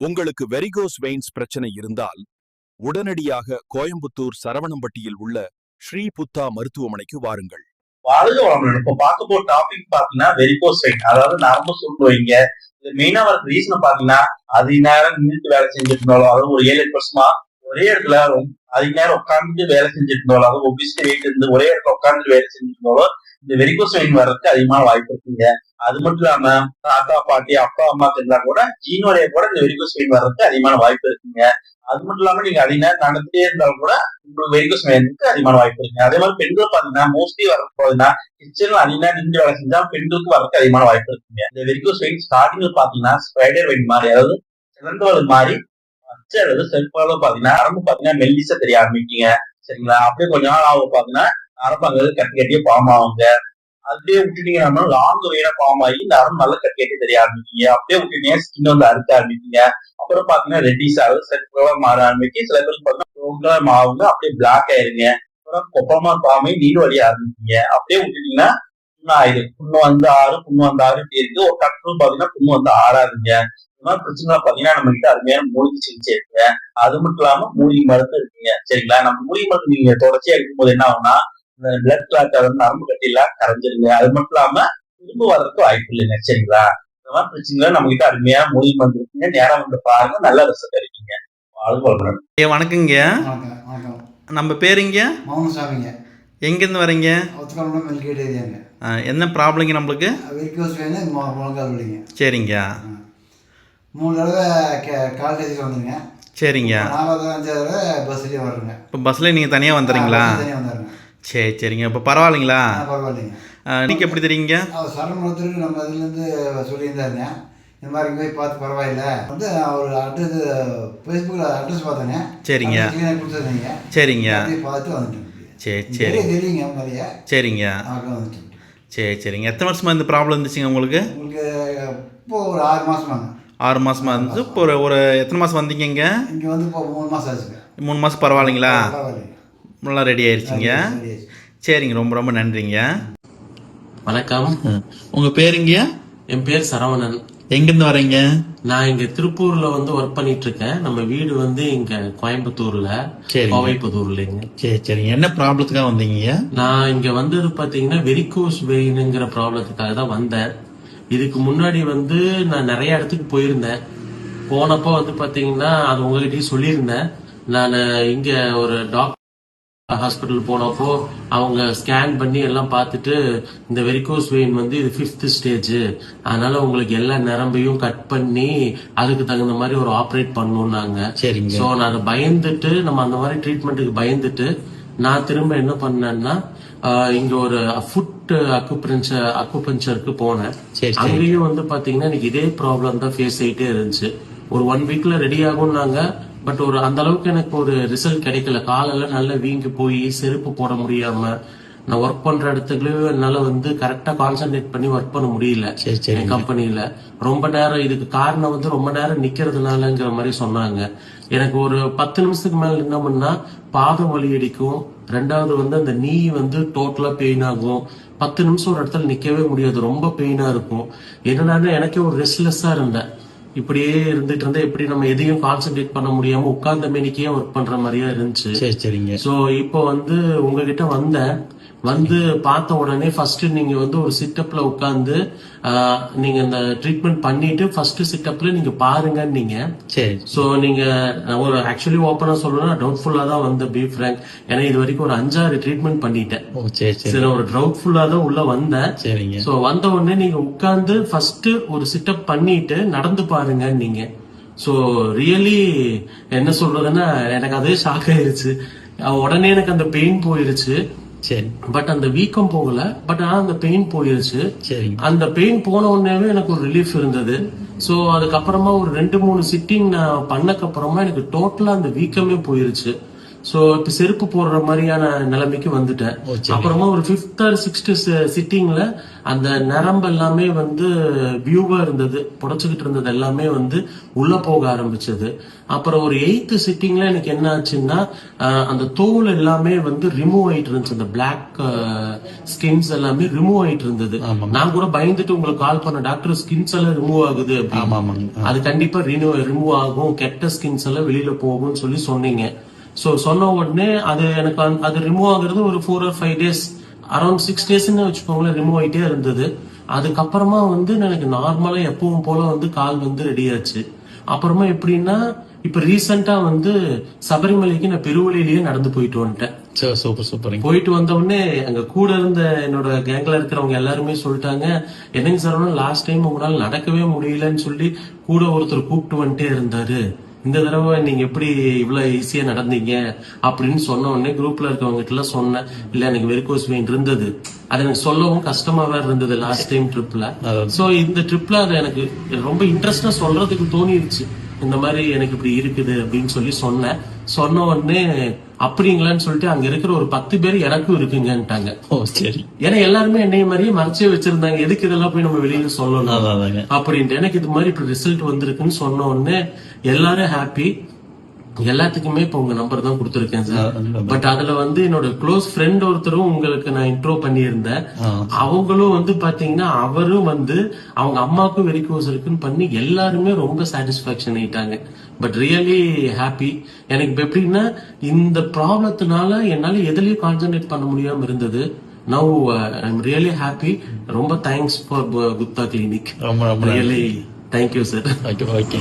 உங்களுக்கு varicose veins பிரச்சனை இருந்தால் உடனடியாக கோயம்புத்தூர் சரவணம்பட்டியில் உள்ள ஸ்ரீ புத்தா மருத்துவமனைக்கு வாருங்கள். வாழ்க வளமுடன். இப்ப பார்க்க போற டாபிக் பாத்தீங்கன்னா வெரிகோஸ் வெயின் அதாவது நரம்பு சுண்டு வைங்க மெயினா வர ரீசன் பாத்தீங்கன்னா அதிக நேரம் நின்றுட்டு வேலை செஞ்சுட்டு இருந்தாலும் அதாவது ஒரு ஏழு எட்டு வருஷமா ஒரே இடத்துல அதிக நேரம் உட்கார்ந்து வேலை செஞ்சுட்டு இருந்தாலும் அதாவது ஒபிசிட்டி வெயிட் இருந்து ஒரே இடத்துல உட்காந்துட்டு வேலை செஞ்சுட்டு இருந்தாலும் இந்த வெரிகோஸ் வெயின் வர்றதுக்கு அதிகமான வாய்ப்பு இருக்குங்க. அது மட்டும் இல்லாம தாத்தா பாட்டி அப்பா அம்மாக்கு இருந்தா கூட ஜீனோடைய கூட இந்த வெரிகோஸ் வெயின் வர்றதுக்கு அதிகமான வாய்ப்பு இருக்குங்க. அது மட்டும் இல்லாம நீங்க அதிக நேரம் நடந்துட்டே இருந்தாலும் கூட உங்களுக்கு வெரிகோஸ் வெயினுக்கு அதிகமான வாய்ப்பு இருக்குங்க. அதே மாதிரி பெண்கள் பாத்தீங்கன்னா மோஸ்ட்லி வர போகுதுன்னா கிச்சன்ல அதிக நேரம் நின்று வேலை செஞ்சா பெண்களுக்கு வரதுக்கு அதிகமான வாய்ப்பு இருக்குங்க. இந்த வெரிகோஸ் வெயின் ஸ்டார்டிங்ல பாத்தீங்கன்னா ஸ்பைடர் வெயின் மாதிரி அதாவது சிறந்தவள் மாதிரி பச்சை அல்லது செல்ஃபால பாத்தீங்கன்னா நரம்பு பாத்தீங்கன்னா மெல்லிசா தெரிய ஆரம்பிக்குங்க. சரிங்களா? அப்படியே கொஞ்ச நாள் ஆகும் பாத்தீங்கன்னா நரம்பு கட்டி கட்டியே பாம் ஆகுங்க அப்படியே விட்டுட்டீங்கன்னா லாங் வெயினா பாம் ஆகி நரம்பு நல்லா கட்டி கட்டி தெரிய ஆரம்பிக்கீங்க அப்படியே விட்டுட்டீங்க ஸ்கின் வந்து அறுக்க ஆரம்பிக்கீங்க அப்புறம் பாத்தீங்கன்னா ரெட்டிஸ் ஆகுது செட் மாற ஆரம்பிக்கு சில பேருக்கு பாத்தீங்கன்னா மாவுங்க அப்படியே பிளாக் ஆயிருங்க. அப்புறம் கொப்பளமா பாமை நீர் வழிய ஆரம்பிக்கீங்க அப்படியே விட்டுட்டீங்கன்னா புண்ணு ஆயிரு புண்ணு வந்து ஆறு புண்ணு வந்து ஆறு இப்படி இருக்கு. ஒரு கட்டரும் பாத்தீங்கன்னா புண்ணு வந்து ஆறாதுங்க. இந்த பிரச்சனை பாத்தீங்கன்னா நம்ம கிட்ட அருமையான மூலிகை சிகிச்சை இருக்குங்க. அது மட்டும் இல்லாம மூலிகை மருந்து இருக்குங்க. சரிங்களா? நம்ம மூலிகை மருந்து நீங்க தொடர்ச்சியா இருக்கும்போது என்ன ஆகும்னா பிளட் கிளாட் வந்து நரம்பு கட்டிலாம் கரைஞ்சிருங்க. அது மட்டும் இல்லாம திரும்ப வர்றதுக்கு வாய்ப்பு இல்லைங்க. சரிங்களா? இந்த மாதிரி பிரச்சனைகள் நம்ம கிட்ட அருமையான மூலிகை மருந்து இருக்குங்க. நேரம் வந்து பாருங்க. நல்ல ரிசல்ட் கிடைக்குங்க வாழ்க வளமுடன். ஏ வணக்கங்க நம்ம பேருங்க? மௌனசாமிங்க. எங்கேருந்து வரீங்க? என்ன ப்ராப்ளங்க நம்மளுக்கு? சரிங்க. மூணு தடவை கே கால் வந்துருங்க. சரிங்க. நாலாவது அஞ்சாவது தடவை பஸ்லேயே வர்றேங்க இப்போ பஸ்ஸில் நீங்கள் தனியாக வந்துடுறீங்களா? சரி சரிங்க. இப்போ பரவாயில்லைங்களா? பரவாயில்லைங்க. நீங்கள் எப்படி தெரியுங்க? அவர் சரணத்துக்கு நம்ம இதுலேருந்து சொல்லியிருந்தாருங்க. இந்த மாதிரி போய் பார்த்து பரவாயில்ல. வந்து ஒரு அட்ரஸ் ஃபேஸ்புக்கில் அட்ரஸ் பார்த்தேங்க. சரிங்க. கொடுத்துருந்தீங்க சரிங்க. பார்த்து வந்துட்டேன் சரி சரி. தெரிய தெரியுங்க மாதிரியே? சரிங்க. வந்துட்டேன் சரி சரிங்க. எத்தனை வருஷமா இந்த ப்ராப்ளம் இருந்துச்சுங்க உங்களுக்கு? உங்களுக்கு இப்போ ஒரு ஆறு மாதமாங்க ஆறு மாசமா இருந்துச்சு. இப்போ ஒரு ஒரு எத்தனை மாதம் வந்தீங்க இங்கே? இங்கே வந்து இப்போ மூணு மாதம் ஆச்சுங்க. மூணு மாதம் பரவாயில்லைங்களா? பரவாயில்லைங்க. நல்லா ரெடி ஆயிடுச்சிங்க சரி, சரி. சரிங்க ரொம்ப ரொம்ப நன்றிங்க. வணக்கம். உங்க பேருங்க? என் பேர் சரவணன். எங்கேருந்து வரீங்க? நான் இங்க திருப்பூர்ல வந்து ஒர்க் பண்ணிட்டு இருக்கேன் நம்ம வீடு வந்து இங்க கோயம்புத்தூர்ல. கோவைப்புதூர்லங்க. சரி சரிங்க. என்ன ப்ராப்ளத்துக்காக வந்தீங்க? நான் இங்க வந்தது பாத்தீங்கன்னா வெரிகோஸ் வெயினுங்கிற ப்ராப்ளத்துக்காக தான் வந்தேன். இதுக்கு முன்னாடி வந்து நான் நிறைய இடத்துக்கு போயிருந்தேன். போனப்போ வந்து பாத்தீங்கன்னா அது உங்ககிட்டயும் சொல்லியிருந்தேன். நான் இங்க ஒரு டாக்டர் ஹாஸ்பிட்டல் போனப்போ அவங்க ஸ்கேன் பண்ணி எல்லாம் பார்த்துட்டு இந்த வெரிகோஸ் வெயின் வந்து இது ஃபிஃப்த் ஸ்டேஜ் அதனால உங்களுக்கு எல்லா நரம்பையும் கட் பண்ணி அதுக்கு தகுந்த மாதிரி ஒரு ஆப்ரேட் பண்ணணும்னாங்க சரிங்க. ஸோ நான் அதை பயந்துட்டு நம்ம அந்த மாதிரி ட்ரீட்மெண்ட்டுக்கு பயந்துட்டு நான் திரும்ப என்ன பண்ணேன்னா இங்க ஒரு ஃபுட் அக்குபஞ்சர் அக்குபஞ்சருக்கு போனேன். அங்கேயும் வந்து பாத்தீங்கன்னா எனக்கு இதே ப்ராப்ளம் தான் ஃபேஸ் ஆயிட்டே இருந்துச்சு. ஒரு ஒன் வீக்ல ரெடி ஆகும்னாங்க. பட் ஒரு அந்த அளவுக்கு எனக்கு ஒரு ரிசல்ட் கிடைக்கல. காலெல்லாம் நல்லா வீங்கி போய் செருப்பு போட முடியாம நான் ஒர்க் பண்ற இடத்துலயும் என்னால வந்து கரெக்டா கான்சென்ட்ரேட் பண்ணி ஒர்க் பண்ண முடியல. என் கம்பெனில ரொம்ப நேரம் இதுக்கு காரணம் வந்து ரொம்ப நேரம் நிக்கிறதுனாலங்கிற மாதிரி சொன்னாங்க. எனக்கு ஒரு பத்து நிமிஷத்துக்கு மேல என்ன பண்ணா பாதம் வலி அடிக்கும். ரெண்டாவது வந்து அந்த நீ வந்து டோட்டலா பெயின் ஆகும். பத்து நிமிஷம் ஒரு இடத்துல நிக்கவே முடியாது. ரொம்ப பெயினா இருக்கும். என்னன்னா எனக்கே ஒரு ரெஸ்ட்லெஸ்ஸா இருந்தேன். இப்படியே இருந்துட்டு இருந்தா எப்படி நம்ம எதையும் கான்சென்ட்ரேட் பண்ண முடியாம உட்கார்ந்த மேனிக்கே ஒர்க் பண்ற மாதிரியா இருந்துச்சு. சரி சரிங்க. சோ இப்போ வந்து உங்ககிட்ட வந்தேன். வந்து பார்த்த உடனே ஃபர்ஸ்ட் நீங்க வந்து ஒரு சிட்டப்ல உட்கார்ந்து நீங்க இந்த ட்ரீட்மெண்ட் பண்ணிட்டு ஃபர்ஸ்ட் சிட்டப்ல நீங்க பாருங்க நீங்க சரி. சோ நீங்க ஒரு ஆக்சுவலி ஓப்பனா சொல்லணும்னா டவுட்ஃபுல்லா தான் வந்த பி ஃப்ரங்க் ஏன்னா இது வரைக்கும் ஒரு அஞ்சாறு ட்ரீட்மெண்ட் பண்ணிட்டேன். சரி ஒரு டவுட்ஃபுல்லா தான் உள்ள வந்தேன். சரிங்க. சோ வந்த உடனே நீங்க உட்கார்ந்து ஃபர்ஸ்ட் ஒரு சிட்டப் பண்ணிட்டு நடந்து பாருங்க நீங்க சோ ரியலி என்ன சொல்றதுன்னா எனக்கு அதே ஷாக் ஆயிருச்சு. உடனே எனக்கு அந்த பெயின் போயிருச்சு. சரி. பட் அந்த வீக்கம் போகல. பட் ஆனா அந்த பெயின் போயிருச்சு. சரிங்க அந்த பெயின் போன உடனேவே எனக்கு ஒரு ரிலீஃப் இருந்தது. சோ அதுக்கப்புறமா ஒரு ரெண்டு மூணு சிட்டிங் நான் பண்ணக்கு அப்புறமா எனக்கு டோட்டலா அந்த வீக்கமே போயிருச்சு. சோ இப்ப செருப்பு போடுற மாதிரியான நிலைமைக்கு வந்துட்டேன். அப்புறமா ஒரு ஃபிஃப்த் ஆர் சிக்ஸ்த் சிட்டிங்ல அந்த நரம்பு எல்லாமே வந்து வியூவா இருந்தது புடைச்சுக்கிட்டு இருந்தது எல்லாமே வந்து உள்ள போக ஆரம்பிச்சது. அப்புறம் ஒரு எயித்து சிட்டிங்ல எனக்கு என்ன ஆச்சுன்னா அந்த தோல் எல்லாமே வந்து ரிமூவ் ஆயிட்டு இருந்துச்சு. அந்த பிளாக் ஸ்கின்ஸ் எல்லாமே ரிமூவ் ஆயிட்டு இருந்தது. நான் கூட பயந்துட்டு உங்களுக்கு கால் பண்ண டாக்டர் ஸ்கின்ஸ் எல்லாம் ரிமூவ் ஆகுது அது கண்டிப்பா ரிமூவ் ஆகும். கெட்ட ஸ்கின்ஸ் எல்லாம் வெளியில போகும்னு சொல்லி சொன்னீங்க. சோ சொன்ன உடனே அது எனக்கு அது ரிமூவ் ஆகுறது ஒரு four or five days around six டேஸ்ன்னு வச்சுக்கோங்களேன் ரிமூவ் ஆயிட்டே இருந்தது. அதுக்கப்புறமா வந்து எனக்கு நார்மலா எப்பவும் போல வந்து கால் வந்து ரெடி ஆச்சு. அப்புறமா எப்படின்னா இப்ப ரீசெண்டா வந்து சபரிமலைக்கு நான் பெருவழியிலேயே நடந்து போயிட்டு வந்துட்டேன். சூப்பர் சூப்பருங்க போயிட்டு வந்த உடனே அங்க கூட இருந்த என்னோட கேங்ல இருக்கிறவங்க எல்லாருமே சொல்லிட்டாங்க என்னங்க சார் லாஸ்ட் டைம் உங்களால நடக்கவே முடியலன்னு சொல்லி கூட ஒருத்தர் கூப்பிட்டு வந்துட்டே இருந்தாரு. இந்த தடவை நீங்க எப்படி இவ்வளவு ஈஸியா நடந்தீங்க அப்படின்னு சொன்ன உடனே குரூப்ல இருக்கவங்க கிட்ட எல்லாம் சொன்னேன். இல்ல எனக்கு வெரிகோஸ் வெயின் இருந்தது. அது எனக்கு சொல்லவும் கஷ்டமா வேற இருந்தது லாஸ்ட் டைம் ட்ரிப்ல. சோ இந்த ட்ரிப்ல அது எனக்கு ரொம்ப இன்ட்ரெஸ்டா சொல்றதுக்கு தோணிருச்சு. இந்த மாதிரி எனக்கு இப்படி இருக்குது அப்படின்னு சொல்லி சொன்னேன். சொன்ன உடனே அப்படிங்களான்னு சொல்லிட்டு அங்க இருக்கிற ஒரு பத்து பேர் எனக்கும் இருக்குங்கன்ட்டாங்க. ஓ சரி. ஏன்னா எல்லாருமே என்னைய மாதிரியே மறைச்சே வச்சிருந்தாங்க. எதுக்கு இதெல்லாம் போய் நம்ம வெளியில சொல்லணும்? அப்படின்ட்டு. எனக்கு இது மாதிரி இப்ப ரிசல்ட் வந்திருக்குன்னு சொன்ன உடனே எல்லாரும் ஹாப்பி எல்லாத்துக்குமே இப்ப உங்க நம்பர் தான் கொடுத்துருக்கேன் சார் பட் அதுல வந்து என்னோட க்ளோஸ் ஃப்ரெண்ட் ஒருத்தரும் உங்களுக்கு நான் இன்ட்ரோ பண்ணியிருந்தேன். அவங்களும் வந்து பாத்தீங்கன்னா அவரும் வந்து அவங்க அம்மாவுக்கும் வெரிகோஸ் இருக்குன்னு பண்ணி எல்லாருமே ரொம்ப சாட்டிஸ்பாக்சன் ஆயிட்டாங்க. பட் ரியலி ஹாப்பி எனக்கு இப்ப எப்படின்னா இந்த ப்ராப்ளத்தினால என்னால எதுலயும் கான்சென்ட்ரேட் பண்ண முடியாம இருந்தது. நவ் ஐம் ரியலி ஹாப்பி ரொம்ப thanks for Gupta clinic really thank you sir okay okay